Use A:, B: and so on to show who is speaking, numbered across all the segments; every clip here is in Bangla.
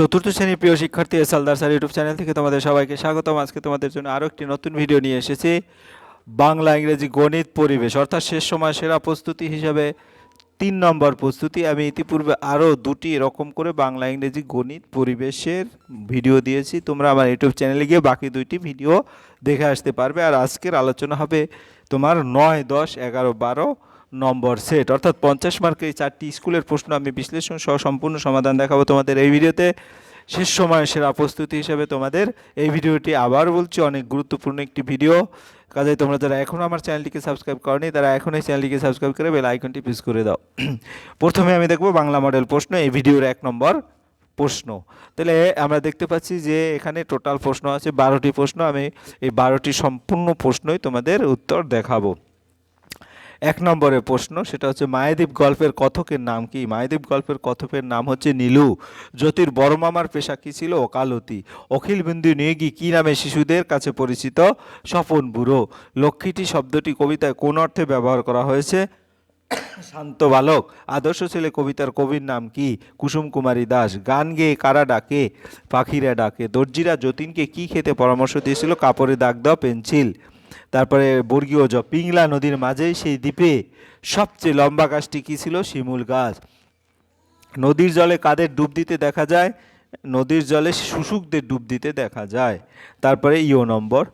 A: চতুর্থ শ্রেণির প্রিয় শিক্ষার্থী S Haldar sir YouTube channel থেকে তোমাদের সবাইকে স্বাগতম। আজকে তোমাদের জন্য আরও একটি নতুন ভিডিও নিয়ে এসেছি। বাংলা, ইংরেজি, গণিত পরিবেশ, অর্থাৎ শেষ সময় সেরা প্রস্তুতি হিসাবে তিন নম্বর প্রস্তুতি। আমি ইতিপূর্বে আরও দুটি এরকম করে বাংলা, ইংরেজি, গণিত পরিবেশের ভিডিও দিয়েছি। তোমরা আমার ইউটিউব চ্যানেলে গিয়ে বাকি দুইটি ভিডিও দেখে আসতে পারবে। আর আজকের আলোচনা হবে তোমার নয়, দশ, এগারো, বারো নম্বর সেট। অর্থাৎ পঞ্চাশ মার্কের এই চারটি স্কুলের প্রশ্ন আমি বিশ্লেষণ সহ সম্পূর্ণ সমাধান দেখাবো তোমাদের এই ভিডিওতে। শেষ সময় সেরা প্রস্তুতি হিসেবে তোমাদের এই ভিডিওটি আবার বলছি, অনেক গুরুত্বপূর্ণ একটি ভিডিও। কাজে তোমরা যারা এখনও আমার চ্যানেলটিকে সাবস্ক্রাইব করনি, তারা এখন এই চ্যানেলটিকে সাবস্ক্রাইব করে বেল আইকনটি প্রেস করে দাও। প্রথমে আমি দেখব বাংলা মডেল প্রশ্ন, এই ভিডিওর এক নম্বর প্রশ্ন। তাহলে আমরা দেখতে পাচ্ছি যে এখানে টোটাল প্রশ্ন আছে, বারোটি প্রশ্ন। আমি এই বারোটি সম্পূর্ণ প্রশ্নই তোমাদের উত্তর দেখাবো। এক নম্বরের প্রশ্ন, সেটা হচ্ছে মায়াদ্বীপ গল্পের কথকের নাম কি? মায়াদ্বীপ গল্পের কথকের নাম হচ্ছে নীলু। জ্যোতির বড় মামার পেশা কী ছিল? ওকালতি। অখিল বিন্দু নিয়োগী কি নামে শিশুদের কাছে পরিচিত? স্বপন বুড়ো। লক্ষ্মীটি শব্দটি কবিতায় কোন অর্থে ব্যবহার করা হয়েছে? শান্ত বালক। আদর্শ ছেলে কবিতার কবির নাম কি? কুসুম কুমারী দাস। গান গেয়ে কারা ডাকে? পাখিরা ডাকে। দর্জিরা যতীনকে কি খেতে পরামর্শ দিয়েছিল? কাপড়ে দাগ দাও, পেন্সিল। তারপরে বর্গীয় জ পিংলা নদীর মাঝে সেই দ্বীপে সবচেয়ে লম্বা গাছটি কী ছিল? শিমুল গাছ। নদীর জলে কাদের ডুব দিতে দেখা যায়? নদীর জলে শুশুকদের ডুব দিতে দেখা যায়। তারপরে ইও নম্বর।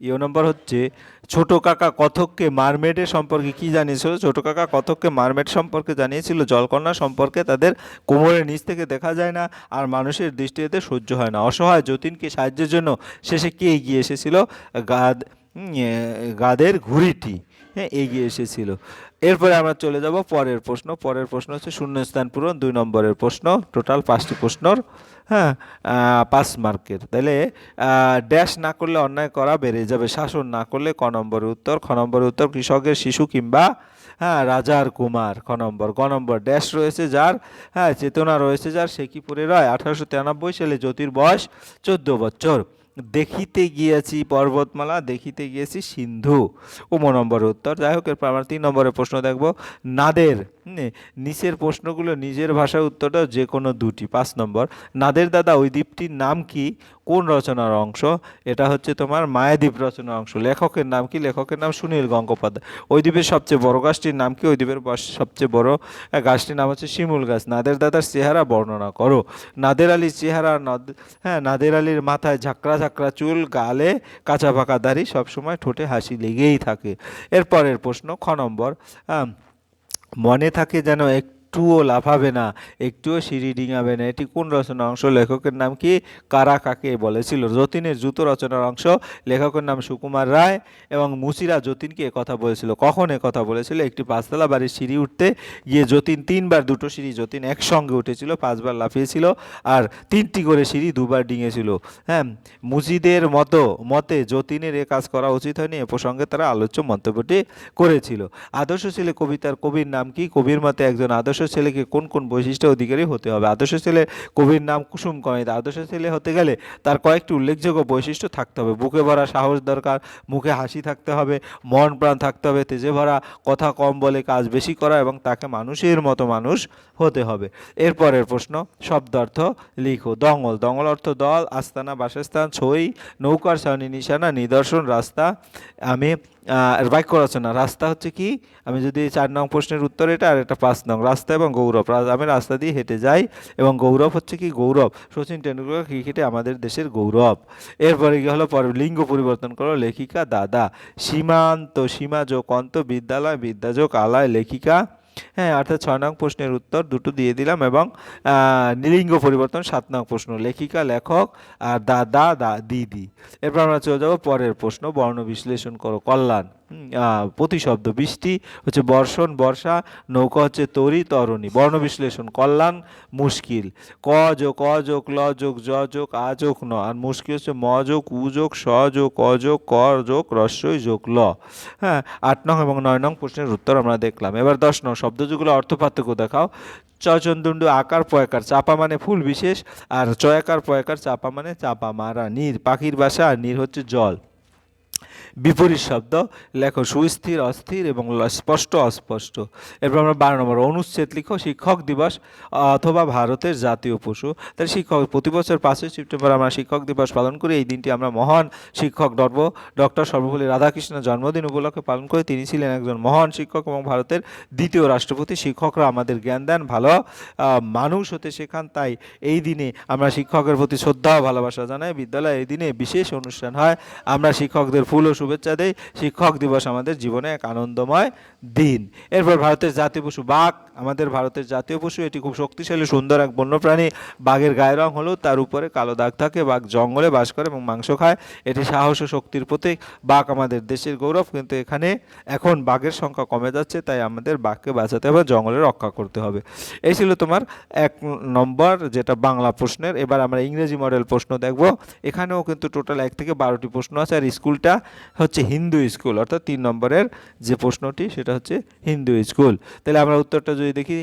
A: ইও নম্বর হচ্ছে, ছোট কাকা কথককে মারমেডের সম্পর্কে কি জানিয়েছিল? ছোট কাকা কথককে মারমেড সম্পর্কে জানিয়েছিল? জলকন্যা সম্পর্কে তাদের কোমরের নিচ থেকে দেখা যায় না আর মানুষের দৃষ্টি এতে সহ্য হয় না। অসহায় যতীনকে সাহায্যের জন্য শেষে কে এগিয়ে এসেছিল? গাদ গাদের ঘুড়িটি। হ্যাঁ এগিয়ে এসেছিল। এরপরে আমরা চলে যাব পরের প্রশ্ন। পরের প্রশ্ন হচ্ছে শূন্যস্থান পূরণ, দুই নম্বরের প্রশ্ন। টোটাল পাঁচটি প্রশ্নর হ্যাঁ পাঁচ মার্কের। তাহলে ড্যাশ না করলে অন্যায় করা বেড়ে যাবে। শাসন না করলে ক নম্বরের উত্তর, খ নম্বরের উত্তর, কৃষকের শিশু কিংবা হ্যাঁ রাজার কুমার খ নম্বর। গ নম্বর ড্যাশ রয়েছে যার হ্যাঁ চেতনা রয়েছে যার, সে কি পরে রয়? আঠারোশো তিরানব্বই সালে জ্যোতির বয়স চোদ্দ বছর। দেখিতে গিয়েছি পর্বতমালা, দেখিতে গিয়েছি সিন্ধু। উম, নম্বর উত্তর। যাই হোক, এরপর আমরা তিন নম্বরের প্রশ্ন দেখব। নাদের নিচের প্রশ্নগুলো নিজের ভাষায় উত্তরটা যে কোনো দুটি। পাঁচ নম্বর, নাদের দাদা ওই দ্বীপটির নাম কি? কোন রচনার অংশ? এটা হচ্ছে তোমার মায়াদ্বীপ রচনার অংশ। লেখকের নাম কি? লেখকের নাম সুনীল গঙ্গোপাধ্যায়। ওই দ্বীপের সবচেয়ে বড় গাছটির নাম কি? ওই দ্বীপের সবচেয়ে বড় গাছটির নাম হচ্ছে শিমুল গাছ। নাদের দাদার চেহারা বর্ণনা করো। নাদের আলীর চেহারা নদ- হ্যাঁ নাদের আলীর মাথায় ঝাঁকড়া ঝাঁকড়া চুল, গালে কাঁচা পাকা দাড়ি সবসময় ঠোঁটে হাসি লেগেই থাকে। এরপরের প্রশ্ন, খ নম্বর মনে থাকে যেন একটুও লাফাবে না, একটুও সিঁড়ি ডিঙাবে না। এটি কোন রচনার অংশ? লেখকের নাম কি? কারা কাকে বলেছিল? যতীনের জুতো রচনার অংশ, লেখকের নাম সুকুমার রায় এবং মুসিরা যতীনকে কথা বলেছিল। কখন কথা বলেছিল? একটি পাঁচতলা বাড়ির সিঁড়ি উঠতে গিয়ে যতীন তিনবার দুটো সিঁড়ি, যতীন একসঙ্গে উঠেছিল, পাঁচবার লাফিয়েছিল আর তিনটি করে সিঁড়ি দুবার ডিঙেছিল। হ্যাঁ মুজিদের মতো, মতে যতীনের এ কাজ করা উচিত হয়নি। এ প্রসঙ্গে তারা আলোচ্য মন্তব্যটি করেছিল। আদর্শ ছেলে কবিতার, কবির নাম কি? কবির মতে একজন আদর্শ ছেলেকে কোন কোন বৈশিষ্ট্য অধিকারী হতে হবে? আদর্শ ছেলে কবির নাম কুসুম কমিত আদর্শ ছেলে হতে গেলে তার কয়েকটি উল্লেখযোগ্য বৈশিষ্ট্য থাকতে হবে। বুকে ভরা সাহস দরকার, মুখে হাসি থাকতে হবে, মন প্রাণ থাকতে হবে, তেজে ভরা কথা কম বলে কাজ বেশি করা এবং তাকে মানুষের মতো মানুষ হতে হবে। এরপরের প্রশ্ন, শব্দার্থ লিখো। দঙ্গল। দঙ্গল অর্থ দল, আস্তানা, বাসস্থান, ছই, নৌকার সানি নিশানা, নিদর্শন, রাস্তা। আমি আহ, বাক্য রচনা রাস্তা হচ্ছে কি? আমি যদি চার নং প্রশ্নের উত্তর এটা আর একটা পাঁচ নং রাস্তা এবং গৌরব। আমি রাস্তা দিয়ে হেঁটে যাই এবং গৌরব হচ্ছে কি গৌরব? শচীন টেন্ডুলকার ক্রিকেটে আমাদের দেশের গৌরব। এরপরে কি হলো? পরে লিঙ্গ পরিবর্তন করল লেখিকা দাদা। সীমান্ত সীমা যোগ অন্ত বিদ্যালয় বিদ্যাযোগ আলায় লেখিকা হ্যাঁ অর্থাৎ ছয় নং প্রশ্নের উত্তর দুটো দিয়ে দিলাম এবং আহ, লিঙ্গ পরিবর্তন সাত নং প্রশ্ন লেখিকা লেখক আর দা দা দা দিদি এরপর আমরা চলে যাব পরের প্রশ্ন বর্ণ বিশ্লেষণ করো। কল্যাণ। প্রতিশব্দ। বৃষ্টি হচ্ছে বর্ষণ, বর্ষা, নৌকা হচ্ছে তরি, তরণী। বর্ণ বিশ্লেষণ, কল্যাণ, মুশকিল। ক যোগ ক যোগ, ল যোগ, জ যোগ, আ যোগ, ন। আর মুশকিল হচ্ছে ম যোগ, উ যোগ, স যোগ ক যোগ ক যোগ, রস্যই যোগ, ল। হ্যাঁ আট নং এবং নয় নং প্রশ্নের উত্তর আমরা দেখলাম। এবার দশ নং শব্দযুগগুলো অর্থ পার্থক্য দেখাও। চচন্দুন্ডু আকার, পয়াকার, চাপা মানে ফুল বিশেষ। আর চয়াকার পয়াকার, চাপা মানে চাপা মারা, নীর। পাখির বাসা আর নীর হচ্ছে জল। বিপরীত শব্দ। লেখো, সুস্থির, অস্থির এবং স্পষ্ট, অস্পষ্ট। এরপর আমরা বারো নম্বর, অনুচ্ছেদ লিখো, শিক্ষক দিবস, অথবা ভারতের জাতীয় পশু। তাহলে শিক্ষক, প্রতি বছর পাঁচই সেপ্টেম্বর আমরা শিক্ষক দিবস পালন করি। এই দিনটি আমরা মহান শিক্ষক ডর্ব ডক্টর সর্বপল্লী রাধাকৃষ্ণের জন্মদিন উপলক্ষে পালন করে। তিনি ছিলেন একজন মহান শিক্ষক এবং ভারতের দ্বিতীয় রাষ্ট্রপতি। শিক্ষকরা আমাদের জ্ঞান দেন, ভালো মানুষ হতে শেখান। তাই এই দিনে আমরা শিক্ষকের প্রতি শ্রদ্ধা ভালোবাসা জানাই। বিদ্যালয়ে এই দিনে বিশেষ অনুষ্ঠান হয়। আমরা শিক্ষকদের ফুল ও শুভেচ্ছা দেই। শিক্ষক দিবস আমাদের জীবনে এক আনন্দময় দিন। এরপর ভারতের জাতীয় পশু বাঘ, আমাদের ভারতের জাতীয় পশু, এটি খুব শক্তিশালী, সুন্দর এক বন্যপ্রাণী। বাঘের গায়ের রং হলো তার উপরে কালো দাগ থাকে, বাঘ জঙ্গলে বাস করে এবং মাংস খায়। এটি সাহস ও শক্তির প্রতীক। বাঘ আমাদের দেশের গৌরব, কিন্তু এখানে এখন বাঘের সংখ্যা কমে যাচ্ছে, তাই আমাদের বাঘকে বাঁচাতে হবে, জঙ্গলে রক্ষা করতে হবে। এই ছিল তোমার এক নম্বর, যেটা বাংলা প্রশ্নের। এবার আমরা ইংরেজি মডেল প্রশ্ন দেখব। এখানেও কিন্তু টোটাল এক থেকে বারোটি প্রশ্ন আছে, আর স্কুলটা হচ্ছে হিন্দু স্কুল, অর্থাৎ তিন নম্বরের যে প্রশ্নটি, সেটা হচ্ছে হিন্দু স্কুল। তাহলে আমরা উত্তরটা যদি দেখি,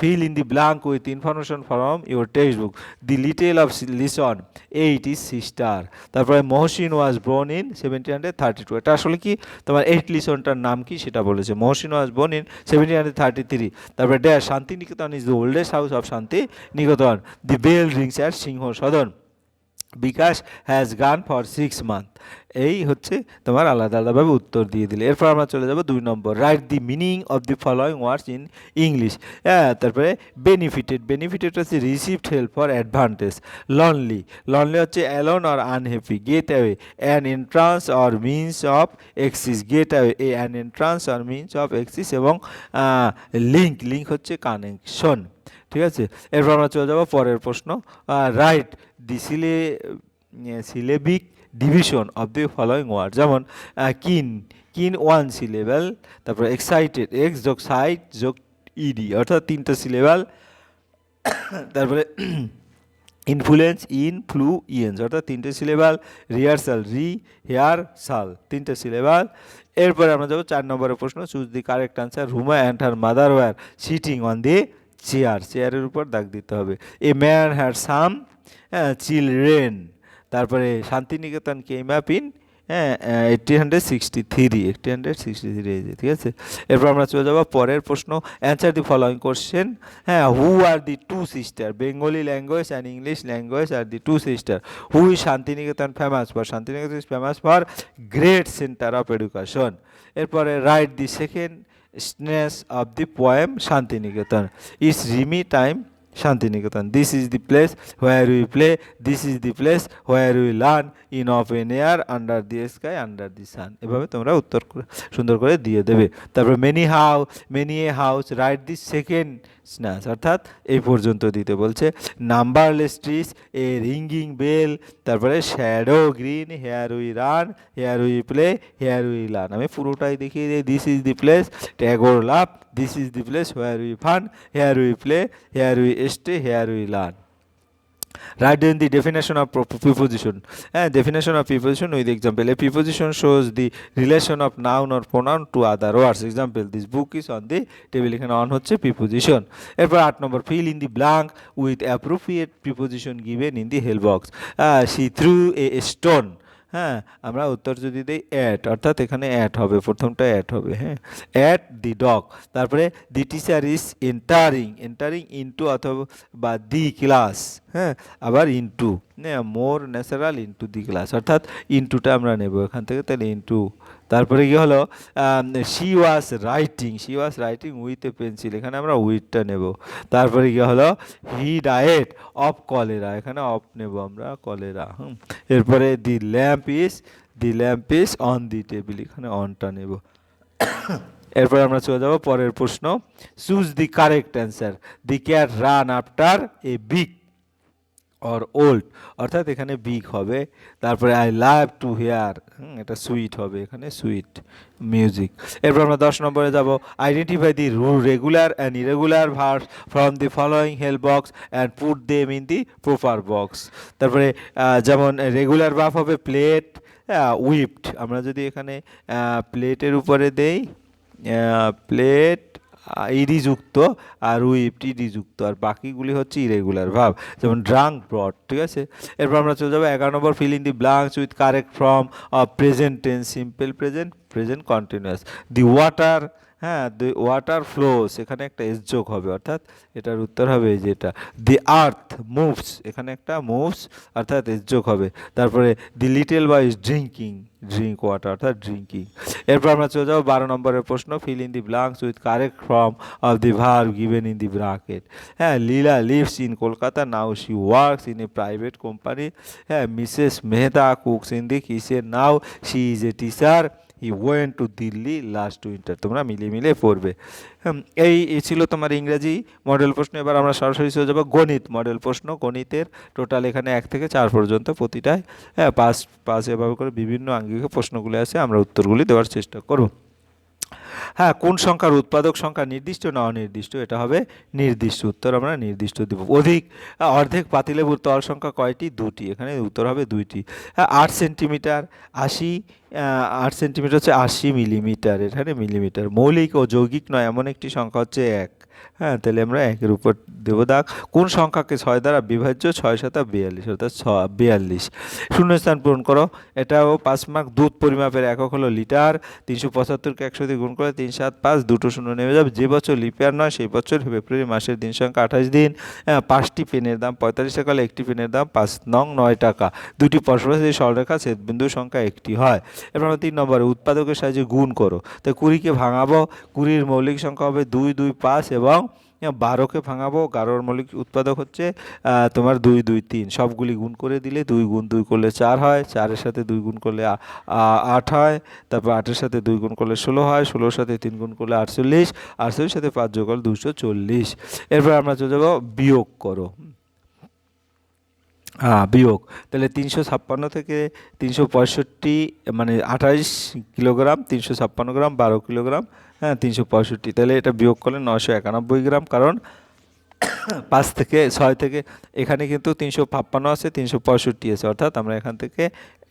A: fill in the blank with information from your text book the little of lesson, eight is sister. তারপরে Mohsin was born in seventeen hundred thirty two এটা আসলে কি? তোমার এইট লিসনটার নাম কি? সেটা বলেছে। Mohsin was born in seventeen hundred thirty three তারপরে dash Santiniketan is the oldest house of Santi Niketan the bell rings at Singha Sadan. Bikash has gone for six month এই হচ্ছে তোমার আলাদা আলাদাভাবে উত্তর দিয়ে দিলে। এরপর আমরা চলে যাব দুই নম্বর। Write the meaning of the following words in English হ্যাঁ তারপরে বেনিফিটেড বেনিফিটেড হচ্ছে received help for advantage lonely lonely হচ্ছে alone or unhappy gateway an entrance or means of access gateway a an entrance or means of access এবং লিঙ্ক লিঙ্ক হচ্ছে কানেকশন ঠিক আছে? এরপর আমরা চলে যাব পরের প্রশ্ন। Write the sylla syllabic division of the following word যেমন কিন কিন ওয়ান সিলেবেল তারপরে এক্সাইটেড এক্স যোগ সাইট যোগ ইডি অর্থাৎ তিনটা সিলেবেল তারপরে ইনফ্লুয়েন্স ইন ফ্লু ইয়েন্স অর্থাৎ তিনটে সিলেবাল রিহার্সাল রি হেয়ার সাল তিনটে সিলেবাল এরপরে আমরা যাব চার নম্বরের প্রশ্ন choose the correct answer Ruma and her mother were sitting on the chair চেয়ারের উপর দাগ দিতে হবে। এ ম্যান হ্যার সাম হ্যাঁ চিলড্রেন তারপরে শান্তিনিকেতন কেম আপ ইন হ্যাঁ eighty hundred sixty three eighty hundred sixty three ঠিক আছে? এরপর আমরা চলে যাব পরের প্রশ্ন। অ্যান্সার দি ফলোয়িং কোশ্চেন হ্যাঁ who are the two sister Bengali language and English language are the two sister who is Santiniketan famous for Santiniketan is famous for great centre of education এরপরে write the second স্নেস of the poem Santiniketan is Rimi time Santiniketan this is the place where we play this is the place where we learn in of an air under the sky under the sun এভাবে তোমরা উত্তর সুন্দর করে দিয়ে দেবে। তারপর many how many a house write the second snatch অর্থাৎ এই পর্যন্ত দিতে বলছে। Numberless trees a ringing bell তারপরে shadow green here we run here we play here we learn আমি পুরোটাই দেখিয়ে দিই this is the place Tagore love this is the place here we fun here we play here we stay here we learn Write down the definition of preposition. And definition of preposition with example. A preposition shows the relation of noun or pronoun to other words. Example, this book is on the table. এখানে on হচ্ছে preposition. এরপর আট নম্বর fill in the blank with appropriate preposition given in the help box. Uh, she threw a stone. হ্যাঁ আমরা উত্তর যদি দিই অ্যাট অর্থাৎ এখানে অ্যাট হবে, প্রথমটা অ্যাট হবে হ্যাঁ? অ্যাট দি ডগ তারপরে the teacher is entering entering into অথবা বা দি ক্লাস হ্যাঁ? আবার into more natural into the class অর্থাৎ ইনটুটা আমরা নেব এখান থেকে, তাহলে ইনটু তারপরে কি হলো? She was writing she was writing with a pencil এখানে আমরা উইথটা নেব। তারপরে কি হলো? হি ডায়েট অফ কলেরা এখানে অফ নেব আমরা কলেরা হুম। এরপরে the lamp is the lamp is on the table এখানে অনটা নেব। এরপর আমরা চলে যাব পরের প্রশ্ন। Choose the correct answer the cat ran after a big or old অর্থাৎ এখানে বিগ হবে, তারপরে আই লাভ টু হেয়ার এটা সুইট হবে, এখানে সুইট মিউজিক এরপর আমরা দশ নম্বরে যাব identify the regular and irregular verbs from the following help box and put them in the proper box তারপরে যেমন রেগুলার ভার্ব হবে প্লেট উইপড আমরা যদি এখানে প্লেটের উপরে দেই প্লেট ইডি যুক্ত আর উইপ ইডিযুক্ত যুক্ত আর বাকিগুলি হচ্ছে ইরেগুলার ভাব। যেমন ড্রাঙ্ক ব্রড ঠিক আছে? এরপর আমরা চলে যাব, এগারো নম্বর fill in the blanks with correct form present tense simple present present continuous the water হ্যাঁ দি ওয়াটার ফ্লোস এখানে একটা এস যোগ হবে, অর্থাৎ এটার উত্তর হবে যেটা দি আর্থ মুভস এখানে একটা মুভস অর্থাৎ এস যোগ হবে। তারপরে the little boy is drinking drink water অর্থাৎ ড্রিঙ্কিং এরপর আমরা চলে যাব বারো নম্বরের প্রশ্ন fill in the blanks with correct form of the verb given in the bracket হ্যাঁ Leela lives in Kolkata now she works in a private company হ্যাঁ Mrs Mehta cooks in the kitchen now she is a teacher he went to Delhi last winter তোমরা মিলিয়ে মিলিয়ে পড়বে। এই এই ছিল তোমার ইংরেজি মডেল প্রশ্ন। এবার আমরা সরাসরি চলে যাব গণিত মডেল প্রশ্ন। গণিতের টোটাল এখানে এক থেকে চার পর্যন্ত প্রতিটায় হ্যাঁ পাঁচ পাঁচ এভাবে করে বিভিন্ন আঙ্গিক প্রশ্নগুলি আছে, আমরা উত্তরগুলি দেওয়ার চেষ্টা করব। হ্যাঁ কোন সংখ্যার উৎপাদক সংখ্যা নির্দিষ্ট? না, অনির্দিষ্ট। এটা হবে নির্দিষ্ট উত্তর, আমরা নির্দিষ্ট দেব। অধিক, অর্ধেক পাতিলেবুর তল সংখ্যা কয়টি? দুটি। এখানে উত্তর হবে দুইটি। হ্যাঁ আট সেন্টিমিটার, আশি আট সেন্টিমিটার হচ্ছে আশি মিলিমিটার। এখানে মিলিমিটার। মৌলিক ও যৌগিক নয়, এমন একটি সংখ্যা হচ্ছে এক। হ্যাঁ তাহলে আমরা একের উপর দেবো দাগ। কোন সংখ্যাকে ছয় দ্বারা বিভাজ্য? ছয় সাতা বিয়াল্লিশ, অর্থাৎ ছ, বিয়াল্লিশ। শূন্যস্থান পূরণ করো। এটাও পাঁচ মার্ক দুধ পরিমাপের একক হলো লিটার। তিনশো পঁচাত্তরকে একশো দিয়ে গুণ করে তিন সাত পাঁচ দুটো শূন্য নেমে যাবে। যে বছর লিপিয়ার নয়, সেই বছর ফেব্রুয়ারি মাসের দিন সংখ্যা আঠাশ দিন। পাঁচটি পেনের দাম পঁয়তাল্লিশ টাকা একটি পেনের দাম পাঁচ নং নয় টাকা। দুটি পার্শ্ববর্তী সরলরেখা ছেদবিন্দুর সংখ্যা একটি হয়। এবার আমরা তিন নম্বরে উৎপাদকের সাহায্যে গুণ করো। তো কুড়িকে ভাঙাবো। কুড়ির মৌলিক সংখ্যা হবে দুই দুই, পাঁচ এবং বারোকে ভাঙাবো, গারোর মৌলিক উৎপাদক হচ্ছে তোমার দুই দুই, তিন। সবগুলি গুণ করে দিলে দুই গুণ দুই করলে চার হয়, চারের সাথে দুই গুণ করলে আট হয়, তারপর আটের সাথে দুই গুণ করলে ষোলো হয়, ষোলোর সাথে তিন গুণ করলে আটচল্লিশ আটচল্লিশ সাথে পাঁচ যোগ করলে দুশো চল্লিশ। এরপর আমরা চলে যাব, বিয়োগ করো। হ্যাঁ বিয়োগ। তাহলে তিনশো ছাপ্পান্ন থেকে তিনশো পঁয়ষট্টি মানে আঠাইশ কিলোগ্রাম, তিনশো ছাপ্পান্ন গ্রাম, বারো কিলোগ্রাম হ্যাঁ তিনশো পঁয়ষট্টি। তাহলে এটা বিয়োগ করলে নশো একানব্বই গ্রাম, কারণ পাঁচ থেকে ছয় থেকে এখানে কিন্তু তিনশো ছাপ্পান্ন আছে, তিনশো পঁয়ষট্টি আছে। অর্থাৎ আমরা এখান থেকে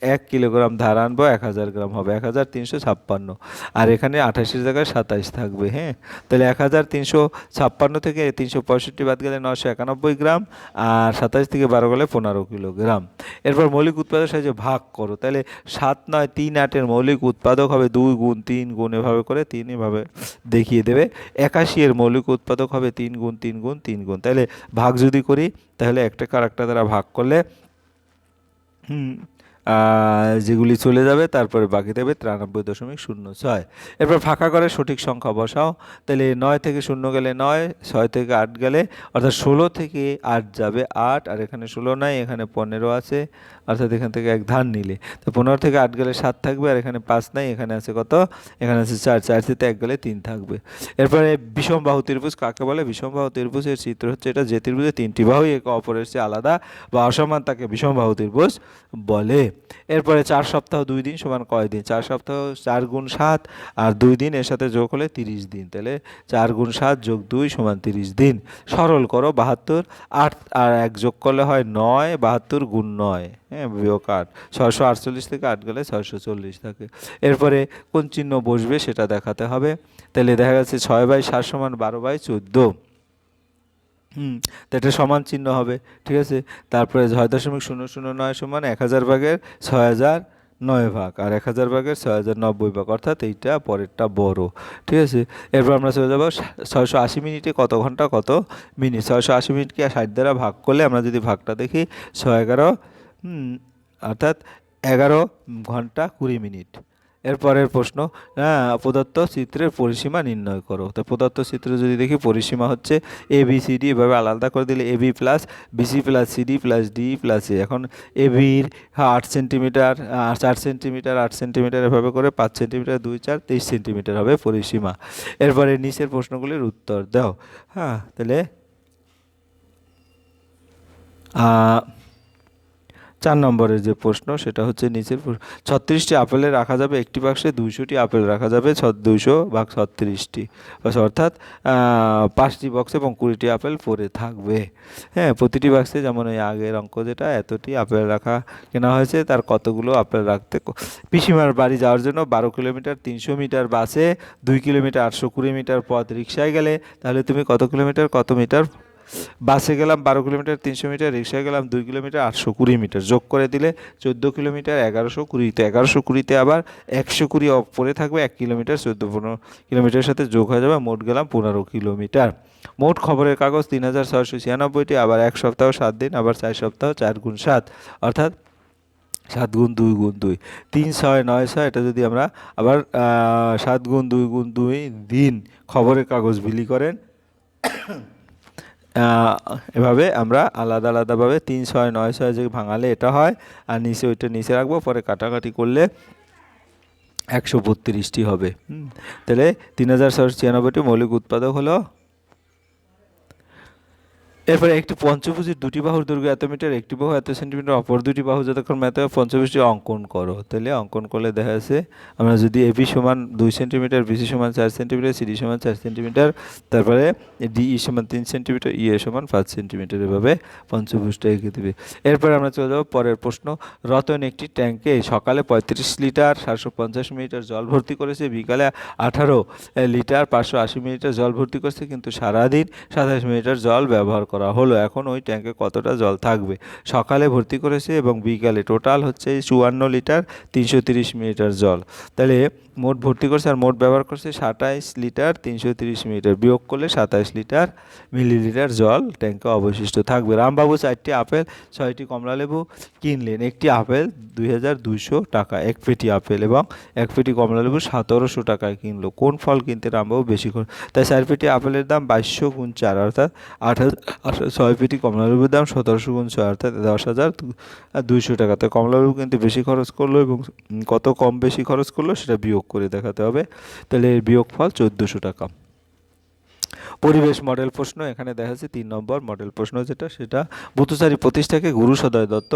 A: এক কিলোগ্রাম ধার আনব এক হাজার গ্রাম হবে এক হাজার তিনশো ছাপ্পান্ন। আর এখানে আঠাশের জায়গায় সাতাইশ থাকবে হ্যাঁ? তাহলে এক হাজার তিনশো ছাপ্পান্ন থেকে তিনশো পঁয়ষট্টি বাদ গেলে নশো একানব্বই গ্রাম আর সাতাইশ থেকে বারো গেলে পনেরো কিলোগ্রাম। এরপর মৌলিক উৎপাদক সাহায্যে ভাগ করো তাহলে সাত নয় তিন আটের মৌলিক উৎপাদক হবে দুই গুণ তিন গুণ এভাবে করে তিন এভাবে দেখিয়ে দেবে। একাশি এর মৌলিক উৎপাদক হবে তিন গুণ তিন গুণ তিন গুণ। তাহলে ভাগ যদি করি তাহলে একটা কারেক্টার দ্বারা ভাগ করলে হুম, যেগুলি চলে যাবে, তারপরে বাকি দেবে তিরানব্বই দশমিক শূন্য ছয়। এরপর ফাঁকা করে সঠিক সংখ্যা বসাও। তাহলে নয় থেকে শূন্য গেলে নয়, ছয় থেকে আট গেলে, অর্থাৎ ষোলো থেকে আট যাবে আট, আর এখানে ষোলো নাই, এখানে পনেরো আছে, অর্থাৎ এখান থেকে এক ধান নিলে। তো পনেরো থেকে আট গেলে সাত থাকবে, আর এখানে পাঁচ নাই, এখানে আছে কত? এখানে আছে চার চার থেকে এক গেলে তিন থাকবে। এরপরে বিষম বাহু ত্রিভুজ, কাকে বলে? বিষম বাহু ত্রিভুজের চিত্র হচ্ছে এটা, যে ত্রিভুজে তিনটি বাহুই একে অপরের চেয়ে আলাদা বা অসমান তাকে বিষম বাহু ত্রিভুজ বলে। এরপরে চার সপ্তাহ, দুই দিন সমান কয় দিন? চার সপ্তাহ, চার গুণ সাত আর দুই দিন এর সাথে যোগ হলে তিরিশ দিন। তাহলে চার গুণ সাত যোগ দুই সমান তিরিশ দিন। সরল করো, বাহাত্তর, আট আর এক যোগ করলে হয় নয়, বাহাত্তর গুণ নয়। হ্যাঁ বিয়োগ আট ছয়শো আটচল্লিশ থেকে আট গেলে ছয়শো চল্লিশ থাকে। এরপরে কোন চিহ্ন বসবে সেটা দেখাতে হবে। তাহলে দেখা গেছে ছয় বাই সাত সমান বারো বাই চোদ্দ। হুম, তো এটা সমান চিহ্ন হবে, ঠিক আছে? তারপরে ছয় দশমিক শূন্য শূন্য নয় সমান এক হাজার ভাগের ছয় হাজার নয় ভাগ, আর এক হাজার ভাগের ছয় হাজার নব্বই ভাগ, অর্থাৎ এইটা পরেরটা বড়, ঠিক আছে? এরপর আমরা চলে যাব ছয়শো আশি মিনিটে কত ঘণ্টা কত মিনিট? ছয়শো আশি মিনিটকে ষাট দ্বারা ভাগ করলে আমরা যদি ভাগটা দেখি, ছয় এগারো অর্থাৎ এগারো ঘণ্টা কুড়ি মিনিট এরপরের প্রশ্ন হ্যাঁ প্রদত্ত চিত্রের পরিসীমা নির্ণয় করো। তো প্রদত্ত চিত্র যদি দেখি, পরিসীমা হচ্ছে এ বি সি ডি এভাবে আলাদা করে দিলে A B plus B C plus C D plus D plus A এখন এ বির হ্যাঁ আট সেন্টিমিটার চার সেন্টিমিটার আট সেন্টিমিটার এভাবে করে পাঁচ সেন্টিমিটার দুই, চার, তেইশ সেন্টিমিটার হবে পরিসীমা। এরপরে নিচের প্রশ্নগুলির উত্তর দাও। হ্যাঁ তাহলে চার নম্বরের যে প্রশ্ন, সেটা হচ্ছে নিচের ছত্রিশটি আপেলে রাখা যাবে, একটি বাক্সে দুইশোটি আপেল রাখা যাবে দুইশো ভাগ ছত্রিশটি। অর্থাৎ পাঁচটি বক্স এবং কুড়িটি আপেল পরে থাকবে। হ্যাঁ প্রতিটি বাক্সে যেমন ওই আগের অঙ্ক যেটা, এতটি আপেল রাখা কেনা হয়েছে, তার কতগুলো আপেল রাখতে পিসিমার বাড়ি যাওয়ার জন্য বারো কিলোমিটার, তিনশো মিটার বাসে, দুই কিলোমিটার আটশো কুড়ি মিটার পথ রিক্সায় গেলে, তাহলে তুমি কত কিলোমিটার, কত মিটার বাসে গেলাম বারো কিলোমিটার, তিনশো মিটার, রিক্সায় গেলাম দুই কিলোমিটার, আটশো কুড়ি মিটার। যোগ করে দিলে চোদ্দ কিলোমিটার, এগারোশো কুড়িতে এগারোশো কুড়িতে আবার একশো কুড়ি পরে থাকবে, এক কিলোমিটার, চোদ্দ পনেরো কিলোমিটারের সাথে যোগ হয়ে যাবে, মোট গেলাম পনেরো কিলোমিটার। মোট খবরের কাগজ তিন হাজার ছয়শো ছিয়ানব্বইটি, আবার এক সপ্তাহ সাত দিন, আবার চার সপ্তাহ চার গুণ সাত। অর্থাৎ সাত গুণ দুই গুণ দুই। তিন ছয় নয় ছয়, এটা যদি আমরা আবার সাত গুণ দুই গুণ দুই দিন খবরের কাগজ বিলি করেন এভাবে আমরা আলাদা আলাদাভাবে তিন ছয়, নয় ছয় যে ভাঙালে এটা হয়, আর নিচে ওইটা নিচে রাখব, পরে কাটাকাটি করলে একশো বত্রিশটি হবে। তাহলে তিন হাজার ছশো ছিয়ানব্বইটি মৌলিক উৎপাদক হলো এরপরে একটি পঞ্চভুজের দুটি বাহুর দৈর্ঘ্য এত মিটার, একটি বাহু এত সেন্টিমিটার, অপর দুটি বাহু যতক্ষণ এত পঞ্চভুজটি অঙ্কন করো। তাহলে অঙ্কন করলে দেখা যাচ্ছে আমরা যদি এবি সমান দুই সেন্টিমিটার বিসি সমান চার সেন্টিমিটার সিডি সমান চার সেন্টিমিটার, তারপরে ডিই সমান তিন সেন্টিমিটার ইএ সমান পাঁচ সেন্টিমিটার এভাবে পঞ্চভুজটা এঁকে দেবে। এরপর আমরা চলে যাব পরের প্রশ্ন। রতন একটি ট্যাঙ্কে সকালে পঁয়ত্রিশ লিটার সাতশো পঞ্চাশ মিলিটার জল ভর্তি করেছে, বিকালে আঠারো লিটার পাঁচশো আশি মিলিটার জল ভর্তি করেছে, কিন্তু সারাদিন সাতাশ মিলিটার জল ব্যবহার করা হলো। এখন ওই ট্যাঙ্কে কতটা জল থাকবে? সকালে ভর্তি করেছে এবং বিকালে টোটাল হচ্ছে চুয়ান্ন লিটার, তিনশো তিরিশ মিলিটার জল। তাহলে মোট ভর্তি করছে আর মোট ব্যবহার করছে সাতাইশ লিটার, তিনশো তিরিশ মিলিটার বিয়োগ করলে সাতাইশ লিটার, মিলিলিটার জল ট্যাঙ্কে অবশিষ্ট থাকবে। রামবাবু চারটি আপেল, ছয়টি কমলালেবু কিনলেন। একটি আপেল দুই হাজার দুইশো টাকা, এক পেটি আপেল এবং এক পেটি কমলালেবু সতেরোশো টাকায় কিনলো। কোন ফল কিনতে রামবাবু বেশি করে? তাই চার পেটি আপেলের দাম বাইশশো গুণ চার, অর্থাৎ আট হাজার আটশো- ছয় পেটি কমলালেবুর দাম সতেরোশো ছয়, অর্থাৎ দশ হাজার দুইশো টাকা। তাই কমলালেবু কিন্তু বেশি খরচ করল এবং কত কম বেশি খরচ করল সেটা বিয়োগ করে দেখাতে হবে। তাহলে এর বিয়োগ ফল চোদ্দোশো টাকা। পরিবেশ মডেল প্রশ্ন, এখানে দেখা যাচ্ছে তিন নম্বর মডেল প্রশ্ন যেটা, সেটা বুতুচারী প্রতিষ্ঠাকে গুরু সদয় দত্ত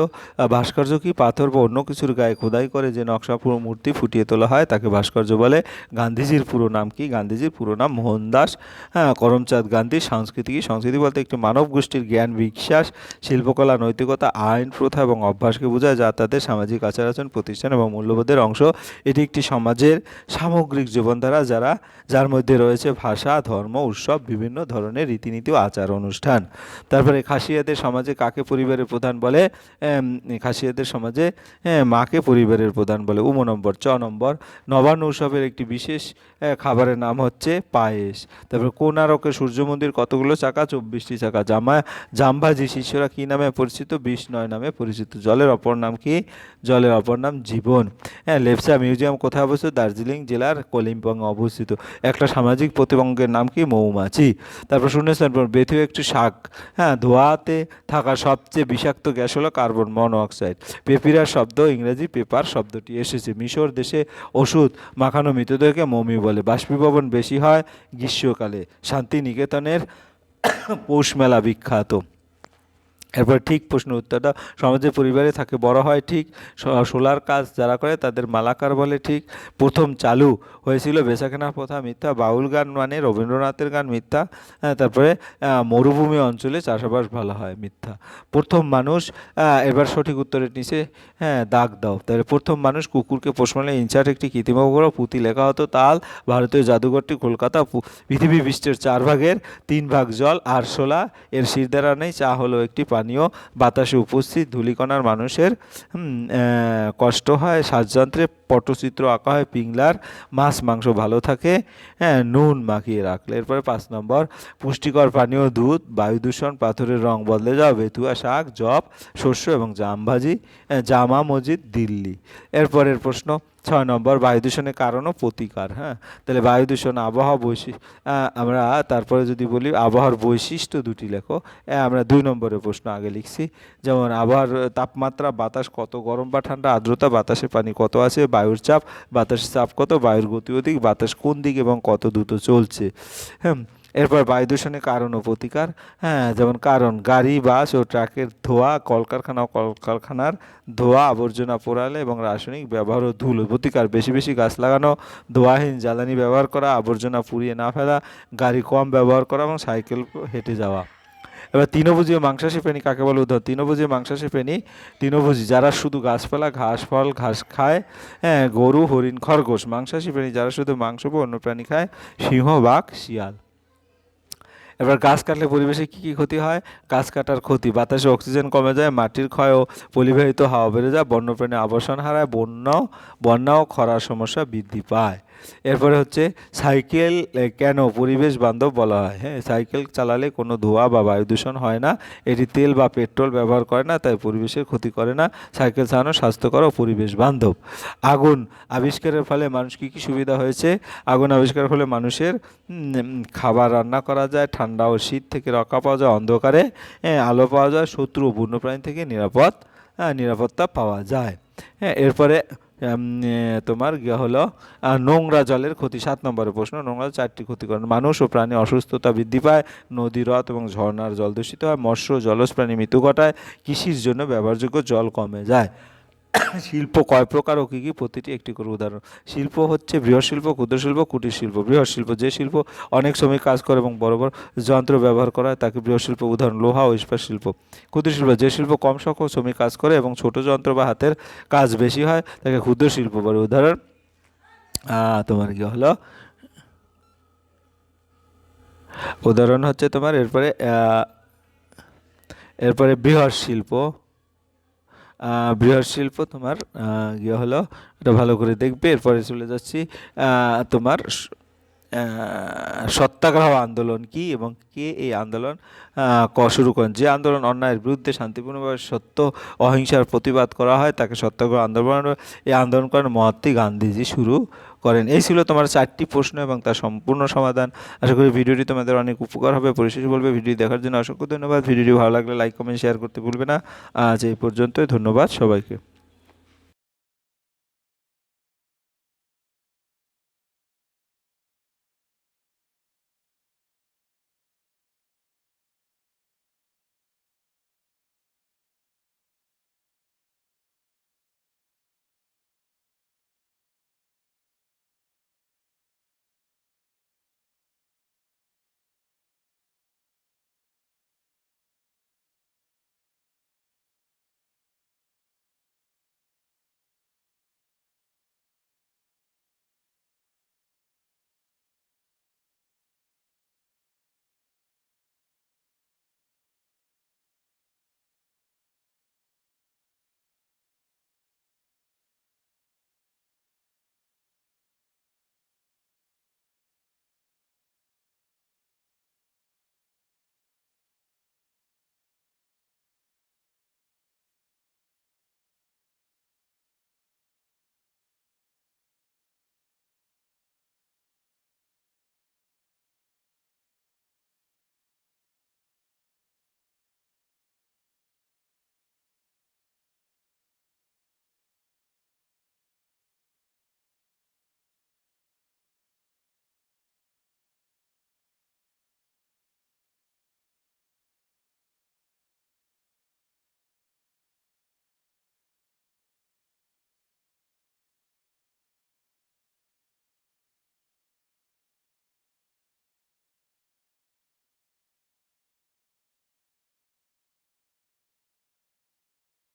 A: ভাস্কর্য কি পাথর বা অন্য কিছুর গায়ে খোদাই করে যে নকশা পুরো মূর্তি ফুটিয়ে তোলা হয়, তাকে ভাস্কর্য বলে? গান্ধীজির পুরো নাম কি? গান্ধীজির পুরো নাম মোহনদাস হ্যাঁ করমচাঁদ গান্ধী সংস্কৃতি কি? সংস্কৃতি বলতে একটি মানব গোষ্ঠীর জ্ঞান বিশ্বাস, শিল্পকলা, নৈতিকতা, আইন, প্রথা এবং অভ্যাসকে বোঝায়, যা তাদের সামাজিক আচার আচরণ প্রতিষ্ঠান এবং মূল্যবোধের অংশ। এটি একটি সমাজের সামগ্রিক জীবনধারা যারা, যার মধ্যে রয়েছে ভাষা, ধর্ম, উৎসব বিভিন্ন ধরনের রীতিনীতি ও আচার অনুষ্ঠান। তারপরে খাসিয়াদের সমাজে কাকে পরিবারের প্রধান বলে? খাসিয়াদের সমাজে মাকে পরিবারের প্রধান বলে। উম নম্বর, চ নম্বর। নবান্ন উৎসবের একটি বিশেষ খাবারের নাম হচ্ছে পায়েস। তারপরে কোনারকের সূর্য মন্দির কতগুলো চাকা? চব্বিশটি চাকা। জামা, জাম্বাজি শিষ্যরা কী নামে পরিচিত? বিষ নয় নামে পরিচিত। জলের অপর নাম কি? জলের অপর নাম জীবন। হ্যাঁ লেপসা মিউজিয়াম কোথায় অবস্থিত? দার্জিলিং জেলার কলিম্পংয়ে অবস্থিত। একটা সামাজিক প্রতিবঙ্গের নাম কি? মৌমাছি। তারপর শুনেছেন বেথু একটি শাক। হ্যাঁ ধোয়াতে থাকা সবচেয়ে বিষাক্ত গ্যাস হলো কার্বন মনোঅক্সাইড পেপিরা শব্দ, ইংরেজি পেপার শব্দটি এসেছে। মিশর দেশে ওষুধ মাখানো মৃতদেহকে মমি বলে। বাষ্পীভবন বেশি হয় গ্রীষ্মকালে। শান্তিনিকেতনের পৌষ মেলা বিখ্যাত। এরপর ঠিক প্রশ্ন উত্তরটা সমাজের পরিবারে থাকে বড় হয় ঠিক সোলার কাজ যারা করে তাদের মালাকার বলে ঠিক। প্রথম চালু হয়েছিল বেচাকেনা প্রথা মিথ্যা বাউল গান মানে রবীন্দ্রনাথের গান মিথ্যা হ্যাঁ, তারপরে মরুভূমি অঞ্চলে চাষাবাস ভালো হয় মিথ্যা। প্রথম মানুষ এবার সঠিক উত্তরের নিচে হ্যাঁ দাগ দাও। তাহলে প্রথম মানুষ কুকুরকে পোষমালে ইনচার্ট একটি কৃত্রিম উপগ্রহ পুঁতি লেখা হতো তাল ভারতীয় জাদুঘরটি কলকাতা পৃথিবী বিশ্বের চার ভাগের তিন ভাগ জল আরশোলা এর শিরদারা নেই চা হলো একটি পানীয় বাতাসে উপস্থিত ধূলিকণার মানুষের কষ্ট হয়। শ্বাসযন্ত্রে পটচিত্র আঁকা হয়, পিংলার মাছ মাংস ভালো থাকে হ্যাঁ নুন মাখিয়ে রাখলে। এরপরে পাঁচ নম্বর, পুষ্টিকর পানীয় দুধ, বায়ু দূষণ, পাথরের রং বদলে যাওয়া, বেতুয়া শাক, জব, শস্য এবং জামভাজি জামা মসজিদ, দিল্লি। এরপরের প্রশ্ন ছয় নম্বর, বায়ু দূষণের কারণ ও প্রতিকার হ্যাঁ? তাহলে বায়ু দূষণ, আবহাওয়া বৈশিষ্ট্য আমরা তারপরে যদি বলি আবহাওয়ার বৈশিষ্ট্য দুটি লেখো। আমরা দুই নম্বরের প্রশ্ন আগে লিখছি, যেমন আবহাওয়ার তাপমাত্রা, বাতাস কত গরম বা ঠান্ডা, আর্দ্রতা, বাতাসে পানি কত আছে, বায়ুর চাপ, বাতাসের চাপ কত, বায়ুর গতি অধিক বাতাস কোন দিক এবং কত দ্রুত চলছে হ্যাঁ? এরপর বায়ু দূষণের কারণ ও প্রতিকার। হ্যাঁ যেমন কারণ, গাড়ি, বাস ও ট্রাকের ধোঁয়া, কলকারখানা ও কলকারখানার ধোঁয়া, আবর্জনা পোড়ালে এবং রাসায়নিক ব্যবহার ও ধুলো প্রতিকার। বেশি বেশি গাছ লাগানো, ধোঁয়াহীন জ্বালানি ব্যবহার করা, আবর্জনা পুড়িয়ে না ফেলা, গাড়ি কম ব্যবহার করা এবং সাইকেল হেঁটে যাওয়া। এবার তৃণভোজী ও মাংসাশী প্রাণী কাকে বলে উদাহরণ? তৃণভোজী মাংসাশী প্রাণী, তৃণভোজী, যারা শুধু গাছপালা ঘাস ফল, ঘাস খায় হ্যাঁ গরু, হরিণ, খরগোশ। মাংসাশী প্রাণী যারা শুধু মাংস বা অন্য প্রাণী খায়, সিংহ, বাঘ, শিয়াল। এবার গাছ কাটলে পরিবেশে কী কী ক্ষতি হয়? গাছ কাটার ক্ষতি, বাতাসে অক্সিজেন কমে যায়, মাটির ক্ষয় ও পরিবাহিত হাওয়া বেড়ে যায়, বন্যপ্রাণী আবাসন হারায়, বন্যা বন্যা ও খরার সমস্যা বৃদ্ধি পায়। এরপরে হচ্ছে সাইকেল কেন পরিবেশ বান্ধব বলা হয়? হ্যাঁ সাইকেল চালালে কোনো ধোঁয়া বা বায়ু দূষণ হয় না, এটি তেল বা পেট্রোল ব্যবহার করে না, তাই পরিবেশের ক্ষতি করে না, সাইকেল চালানো স্বাস্থ্যকর ও পরিবেশ বান্ধব। আগুন আবিষ্কারের ফলে মানুষ কী কী সুবিধা হয়েছে? আগুন আবিষ্কারের ফলে মানুষের খাবার রান্না করা যায়, ঠান্ডা ও শীত থেকে রক্ষা পাওয়া যায়, অন্ধকারে আলো পাওয়া যায়, শত্রু ও বন্যপ্রাণী থেকে নিরাপদ নিরাপত্তা পাওয়া যায়। হ্যাঁ এরপরে তোমার হলো নোংরা জলের ক্ষতি, সাত নম্বরের প্রশ্ন, নোংরা চারটি ক্ষতি করে। মানুষ ও প্রাণী অসুস্থতা বৃদ্ধি পায়, নদী হ্রদ এবং ঝর্ণার জল দূষিত হয়, মৎস্য জলজ প্রাণী মৃত্যু ঘটায়, কৃষির জন্য ব্যবহারযোগ্য জল কমে যায়। শিল্প কয় প্রকার ও কী কী? প্রতিটি একটি করে উদাহরণ। শিল্প হচ্ছে বৃহৎ শিল্প ক্ষুদ্র শিল্প কুটির শিল্প বৃহৎ শিল্প যে শিল্প অনেক শ্রমিক কাজ করে এবং বড় বড় যন্ত্র ব্যবহার করা হয়, তাকে বৃহৎ শিল্প উদাহরণ, লোহা ও ইস্পাত শিল্প। ক্ষুদ্র শিল্প যে শিল্প কম সংখ্যক শ্রমিক কাজ করে এবং ছোট যন্ত্র বা হাতের কাজ বেশি হয়, তাকে ক্ষুদ্র শিল্প বলে উদাহরণ। তোমার কি হলো? উদাহরণ হচ্ছে তোমার, এরপরে এরপরে বৃহৎ শিল্প বৃহৎ শিল্প তোমার ইয়ে হলো এটা ভালো করে দেখবে এরপরে চলে যাচ্ছি তোমার সত্যাগ্রহ আন্দোলন কি এবং কে এই আন্দোলন ক শুরু করেন? যে আন্দোলন অন্যায়ের বিরুদ্ধে শান্তিপূর্ণভাবে সত্য অহিংসার প্রতিবাদ করা হয়, তাকে সত্যাগ্রহ আন্দোলন এই আন্দোলন করেন মহাত্মা গান্ধীজি শুরু করেন। এই ছিল তোমার চারটি প্রশ্ন এবং তার সম্পূর্ণ সমাধান। আশা করি ভিডিওটি তোমাদের অনেক উপকার হবে। পরিশেষে বলবে ভিডিও দেখার জন্য অসংখ্য ধন্যবাদ। ভিডিওটি ভালো লাগলে লাইক, কমেন্ট, শেয়ার করতে ভুলবে না। আজ এই পর্যন্তই। ধন্যবাদ সবাইকে।